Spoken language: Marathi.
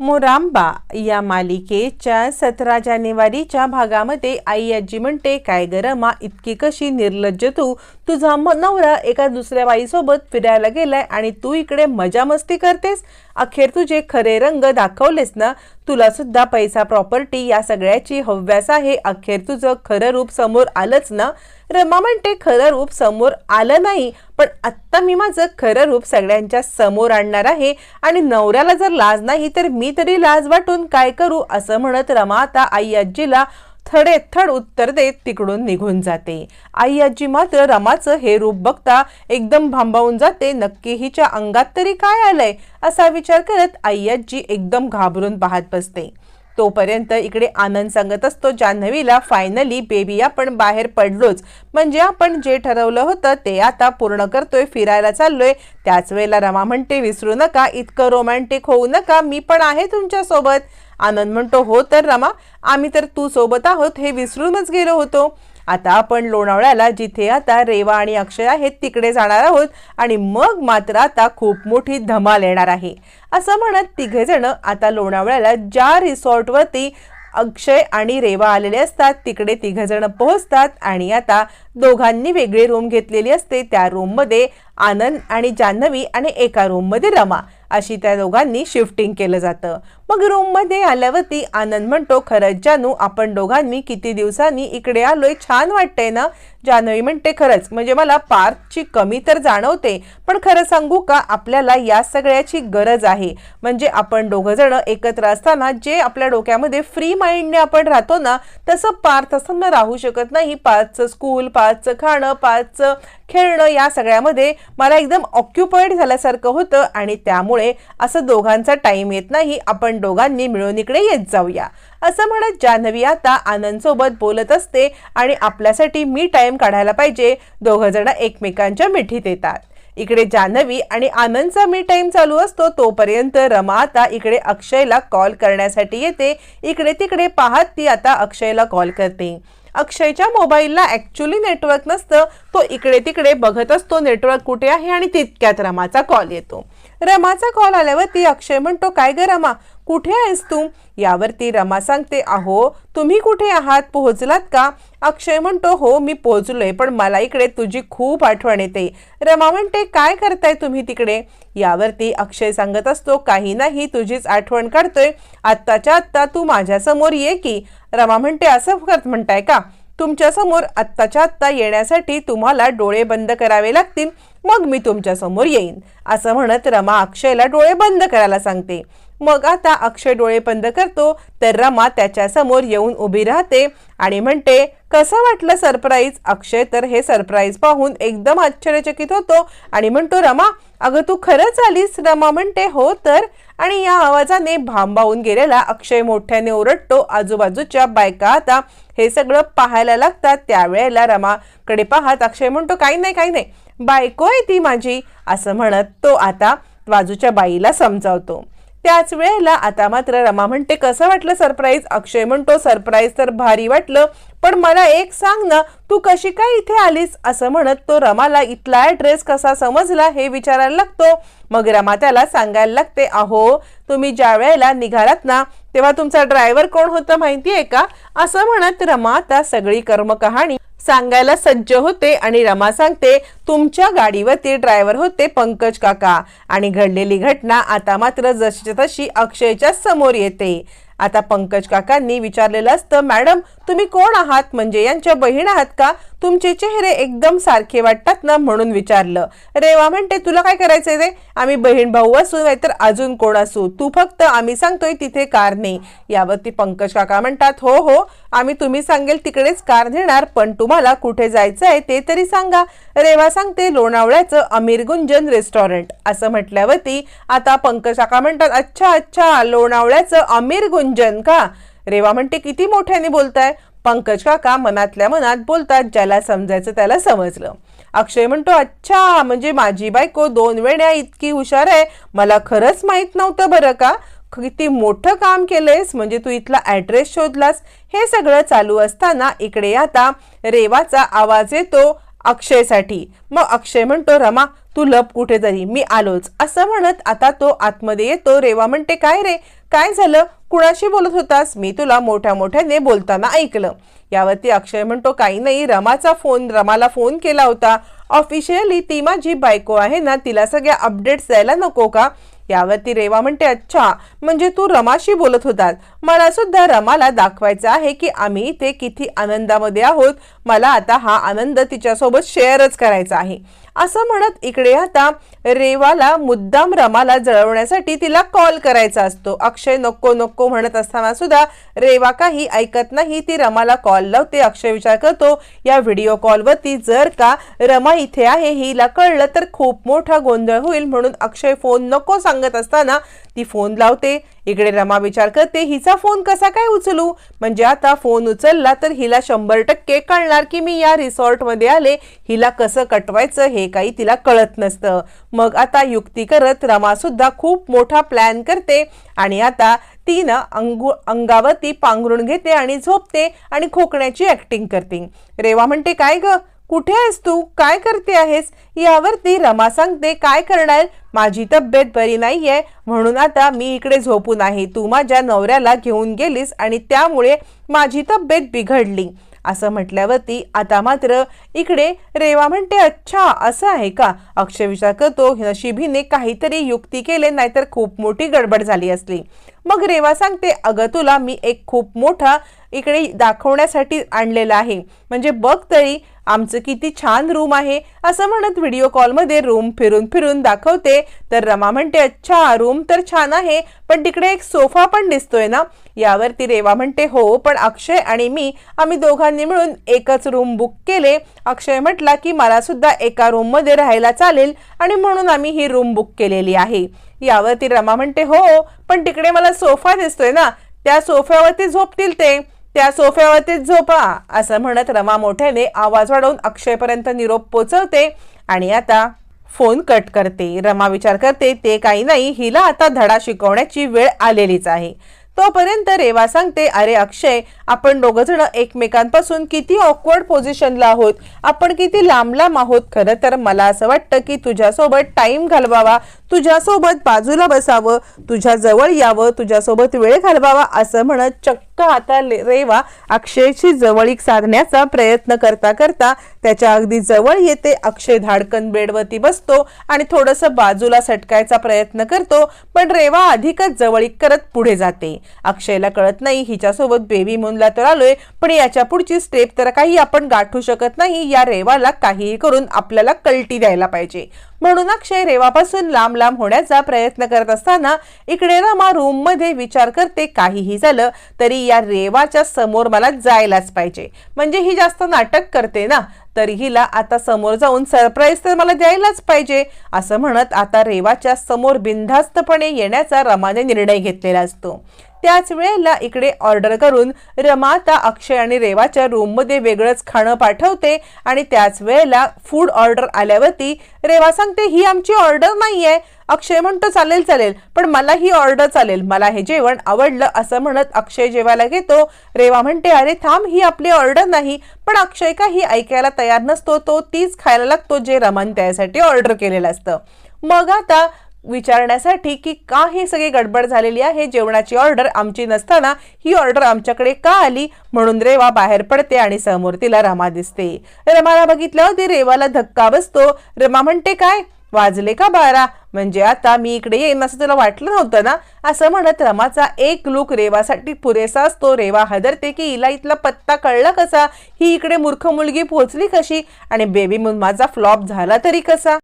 मोरांबा या मालिकेच्या सतरा जानेवारीच्या भागामध्ये आई आजी म्हणते काय गरमा इतकी कशी निर्लज्ज तू. तुझा नवरा एका दुसऱ्या बाईसोबत फिरायला गेलाय आणि तू इकडे मजा मस्ती करतेस. अखेर तुझे खरे रंग दाखवलेस ना तुला सुद्धा पैसा प्रॉपर्टी या सगळ्याची हव्यास आहे. अखेर तुझं खरं रूप समोर आलंच ना. रमा म्हणते खरं रूप समोर आलं नाही पण आत्ता मी माझं खरं रूप सगळ्यांच्या समोर आणणार आहे. आणि नवऱ्याला जर लाज नाही तर मी तरी लाज वाटून काय करू? असं म्हणत रमा आता आई आजीला थडेथड उत्तर देत तिकडून निघून जाते. आई आजी मात्र रमाचं हे रूप बघता एकदम भांबावून जाते नक्की हिच्या अंगात तरी काय आलंय? असा विचार करत आई आजी एकदम घाबरून पाहत बसते. तोपर्यंत इकडे आनंद सांगत असतो जान्हवीला फायनली बेबी आपण बाहेर पडलोच. म्हणजे आपण जे ठरवलं होतं ते आता पूर्ण करतोय फिरायला चाललोय. त्याच वेळेला रमा म्हणते विसरू नका इतकं रोमॅन्टिक होऊ नका मी पण आहे तुमच्यासोबत. आनंद म्हणतो हो तर रमा आम्ही तर तू सोबत आहोत हे विसरूनच गेलो होतो. आता आपण लोणावळ्याला जिथे आता रेवा आणि अक्षय आहेत तिकडे जाणार आहोत आणि मग मात्र आता खूप मोठी धमाल येणार आहे. असं म्हणत तिघे जण आता लोणावळ्याला ज्या रिसॉर्टवरती अक्षय आणि रेवा आलेले असतात तिकडे तिघंजणं पोहोचतात आणि आता दोघांनी वेगळी रूम घेतलेली असते. त्या रूममध्ये आनंद आणि जान्हवी आणि एका रूममध्ये रमा अशी त्या दोघांनी शिफ्टिंग केलं जातं. मग रूममध्ये आल्यावरती आनंद म्हणतो खरंच जानू आपण दोघांनी किती दिवसांनी इकडे आलोय छान वाटतंय ना? जानवी म्हणते खरंच म्हणजे मला पार्कची कमी तर जाणवते पण खरं सांगू का आपल्याला या सगळ्याची गरज आहे. म्हणजे आपण दोघं जण एकत्र असताना जे आपल्या डोक्यामध्ये फ्री माइंडने आपण राहतो ना तसं पार्थ असताना राहू शकत नाही. पार्थचं स्कूल पार्थचं खाणं पार्थचं खेळणं या सगळ्यामध्ये मला एकदम ऑक्युपाईड झाल्यासारखं होतं आणि त्यामुळे असं दोघांचा टाईम येत नाही. आपण दोघांनी मिळून इकडे येत जाऊया. असं म्हणत जान्हवी आता आनंद सोबत बोलत असते आणि आपल्यासाठी मी टाइम काढायला पाहिजे. दोघं जण एकमेकांच्या मिठीत येतात. इकडे जान्हवी आणि आनंदचा मी टाइम चालू असतो तोपर्यंत रमा आता इकडे अक्षयला कॉल करण्यासाठी येते. इकडे तिकडे पाहत ती आता अक्षयला कॉल करते. अक्षयच्या मोबाईलला ॲक्च्युली नेटवर्क नसतं. तो इकडे तिकडे बघत असतो. नेटवर्क कुठे आहे? आणि तितक्यात रमाचा कॉल येतो. रमाचा कॉल आल्यावरती अक्षय म्हणतो काय ग रमा कुठे आहेस तू? यावरती रमा सांगते अहो तुम्ही कुठे आहात? पोहोचलात का? अक्षय म्हणतो हो मी पोहोचलोय पण मला इकडे तुझी खूप आठवण येते. रमा म्हणते काय करताय तुम्ही तिकडे? यावरती अक्षय सांगत असतो काही नाही तुझीच आठवण काढतोय. आत्ताच्या आत्ता तू माझ्यासमोर ये की. रमा म्हणते असं करत म्हणताय का? तुमच्यासमोर आत्ताच्या आत्ता येण्यासाठी तुम्हाला डोळे बंद करावे लागतील. मग मी तुमच्यासमोर येईन. असं म्हणत रमा अक्षयला डोळे बंद करायला सांगते. मग आता अक्षय डोळे बंद करतो तर रमा त्याच्यासमोर येऊन उभी राहते आणि म्हणते कसं वाटलं सरप्राईज? अक्षय तर हे सरप्राईज पाहून एकदम आश्चर्यचकित होतो आणि म्हणतो रमा अगं तू खरंच आलीस? रमा म्हणते हो तर. आणि या आवाजाने भांबावून गेलेला अक्षय मोठ्याने ओरडतो आजूबाजूच्या बायका आता हे सगळं पाहायला लागतात. त्यावेळेला रमाकडे पाहत अक्षय म्हणतो काही नाही काही नाही बायको आहे ती माझी असं म्हणत तो आता बाजूच्या बाईला समजावतो. त्याच वेळेला आता मात्र रमा म्हणते कसं वाटलं सरप्राईज अक्षय म्हणतो सरप्राईज तर भारी वाटलं पण मला एक सांग ना तू कशी काय इथे आलीस? असं म्हणत तो रमाला इथला ऍड्रेस कसा समजला? हे विचारायला लागतो. मग रमा त्याला सांगायला लागते अहो तुम्ही ज्या वेळेला निघालात ना तेव्हा तुमचा ड्रायव्हर कोण होतं माहितीये का? असं म्हणत रमा आता सगळी कर्मकहाणी सांगायला सज्ज होते आणि रमा सांगते तुमच्या गाडीवरती ड्रायव्हर होते पंकज काका आणि घडलेली घटना आता मात्र जशी तशी अक्षयच्या समोर येते. आता पंकज काकांनी विचारलेलं असतं मॅडम तुम्ही कोण आहात? म्हणजे यांच्या बहीण आहात का? तुमचे चेहरे एकदम सारखे वाटतात ना म्हणून विचारलं. रेवा म्हणते तुला काय करायचंय रे? आम्ही बहीण भाऊ असू नाहीतर अजून कोण असू? तू फक्त आम्ही सांगतोय तिथे कार नाही. यावरती पंकज काका म्हणतात हो हो आम्ही तुम्ही सांगेल तिकडेच कार नेणार पण तुम्हाला कुठे जायचं आहे ते तरी सांगा. रेवा सांगते लोणावळ्याचं अमीर गुंजन रेस्टॉरंट. असं म्हटल्यावरती आता पंकज काका म्हणतात अच्छा अच्छा लोणावळ्याचं अमीर गुंजन का? रेवा म्हणते किती मोठ्याने बोलताय? पंकज काका मनातल्या मनात बोलतात ज्याला समजायचं त्याला समजलं. अक्षय म्हणतो अच्छा म्हणजे माझी बायको दोन वेण्या इतकी हुशार आहे. मला खरंच माहीत नव्हतं बरं का? किती मोठं काम केलंयस? म्हणजे तू इथला ॲड्रेस शोधलास? हे सगळं चालू असताना इकडे आता रेवाचा आवाज येतो अक्षयसाठी. मग अक्षय म्हणतो रमा तू लप कुठेतरी? मी आलोच. असं म्हणत आता तो आतमध्ये येतो. रेवा म्हणते काय रे? काय झालं? कुणाशी बोलत होतास? मी तुला मोठ्या मोठ्याने बोलताना ऐकलं. यावरती अक्षय म्हणतो काही नाही. रमाचा फोन रमाला फोन केला होता. ऑफिशियली ती माझी बायको आहे ना तिला सगळ्या अपडेट्स द्यायला नको का? यावरती रेवा म्हणते अच्छा. म्हणजे तू रमाशी बोलत होतात मला सुद्धा रमाला दाखवायचं आहे की आम्ही इथे किती आनंदामध्ये आहोत. मला आता हा आनंद तिच्यासोबत शेअरच करायचा आहे. असं म्हणत इकडे आता रेवाला मुद्दाम रमाला जळवण्यासाठी तिला कॉल करायचा असतो. अक्षय नको नको म्हणत असताना सुद्धा रेवा काही ऐकत नाही. ती रमाला कॉल लावते. अक्षय विचार करतो या व्हिडिओ कॉलवरती जर का रमा इथे आहे हिला कळलं तर खूप मोठा गोंधळ होईल. म्हणून अक्षय फोन नको सांगत असताना ती फोन लावते. इकडे रमा विचार करते हिचा फोन कसा काय उचलू? म्हणजे आता फोन उचलला तर हिला शंभर टक्के कळणार की मी या रिसॉर्टमध्ये आले. हिला कसं कटवायचं हे काही तिला कळत नसतं. मग आता युक्ती करत रमा सुद्धा खूप मोठा प्लॅन करते आणि आता तीनं अंगू अंगावरती पांघरून घेते आणि झोपते आणि खोकण्याची ऍक्टिंग करते. रेवा म्हणते काय ग? कुठे आहेस तू? काय करते आहेस? यावरती रमा सांगते काय करणार? माझी तब्येत बरी नाहीये. म्हणून आता मी इकडे झोपून आहे. तू माझ्या नवऱ्याला घेऊन गेलीस आणि त्यामुळे माझी तब्येत बिघडली. असं म्हटल्यावरती आता मात्र इकडे रेवा म्हणते अच्छा असं आहे का? अक्षय विचार करतो नशिबीने काहीतरी युक्ती केले नाहीतर खूप मोठी गडबड झाली असली. मग रेवा सांगते अगं तुला मी एक खूप मोठा इकडे दाखवण्यासाठी आणलेला आहे. म्हणजे बघ तरी आमचं किती छान रूम आहे असं म्हणत व्हिडिओ कॉलमध्ये रूम फिरून फिरून दाखवते. तर रमा म्हणते अच्छा रूम तर छान आहे पण तिकडे एक सोफा पण दिसतोय ना? यावरती रेवा म्हणते हो पण अक्षय आणि मी आम्ही दोघांनी मिळून एकच रूम बुक केले. अक्षय म्हटला की मला सुद्धा एका रूममध्ये राहायला चालेल आणि म्हणून आम्ही ही रूम बुक केलेली आहे. यावरती रमा म्हणते हो पण तिकडे मला सोफा दिसतोय ना त्या सोफ्यावरती झोपतील ते. त्या सोफ्यावरतीच झोपा असं म्हणत रमा मोठ्याने आवाज वाढवून अक्षयपर्यंत निरोप पोचवते आणि आता फोन कट करते. रमा विचार करते ते काही नाही हिला आता धडा शिकवण्याची वेळ आलेलीच आहे. तोपर्यंत रेवा सांगते अरे अक्षय आपण दोघ जण एकमेकांपासून किती ऑकवर्ड पोझिशनला आहोत. आपण किती लांब लांब आहोत. खरं तर मला असं वाटतं की तुझ्यासोबत टाइम घालवावा. तुझ्यासोबत बाजूला बसावं. तुझ्या जवळ यावं. तुझ्यासोबत वेळ घालवावा असं म्हणत चक्क आता रेवा अक्षयची जवळीक साधण्याचा प्रयत्न करता करता त्याच्या अगदी जवळ येते. अक्षय धाडकन बेडवरती बसतो आणि थोडस बाजूला सटकायचा प्रयत्न करतो पण रेवा अधिकच जवळीक करत पुढे जाते. अक्षयला कळत नाही हिच्यासोबत बेबी मुनला तर आलोय पण याच्या पुढची स्टेप तर काही आपण गाठू शकत नाही. या रेवाला काहीही करून आपल्याला कल्टी द्यायला पाहिजे. म्हणून अक्षय रेवापासून लांब लांब होण्याचा प्रयत्न करत असताना इकडे रमा रूममध्ये विचार करते. काहीही झालं तरी या रेवाच्या समोर मला जायलाच पाहिजे. म्हणजे ही जास्त नाटक करते ना तर हिला आता समोर जाऊन सरप्राईज तर मला द्यायलाच पाहिजे असं म्हणत आता रेवाच्या समोर बिनधास्तपणे येण्याचा रमाने निर्णय घेतलेला असतो. त्याच वेळेला इकडे ऑर्डर करून रमा आता अक्षय आणि रेवाच्या रूममध्ये वेगळंच खाणं पाठवते आणि त्याच वेळेला फूड ऑर्डर आल्यावरती रेवा सांगते ही आमची ऑर्डर नाही आहे अक्षय म्हणतो चालेल चालेल पण मला ही ऑर्डर चालेल. मला हे जेवण आवडलं असं म्हणत अक्षय जेवायला घेतो. रेवा म्हणते अरे थांब ही आपली ऑर्डर नाही. पण अक्षय का ही ऐकायला तयार नसतो. तो तीच खायला लागतो जे रमन त्यासाठी ऑर्डर केलेलं असतं. मग आता विचारण्यासाठी की का ही सगळी गडबड झालेली आहे जेवणाची ऑर्डर आमची नसताना ही ऑर्डर आमच्याकडे का आली? म्हणून रेवा बाहेर पडते आणि समोर तिला रमा दिसते. रमाला बघितल्यावर ती रेवाला धक्का बसतो. रमा म्हणते काय? वाजले का बारा? म्हणजे आता मी इकडे येईन असं तुला वाटलं नव्हतं ना? असं म्हणत रमाचा एक लुक रेवासाठी पुरेसा असतो. रेवा हदरते की हिला इथला पत्ता कळला कसा? ही इकडे मूर्ख मुलगी पोहोचली कशी? आणि बेबी म्हणून माझा फ्लॉप झाला तरी कसा?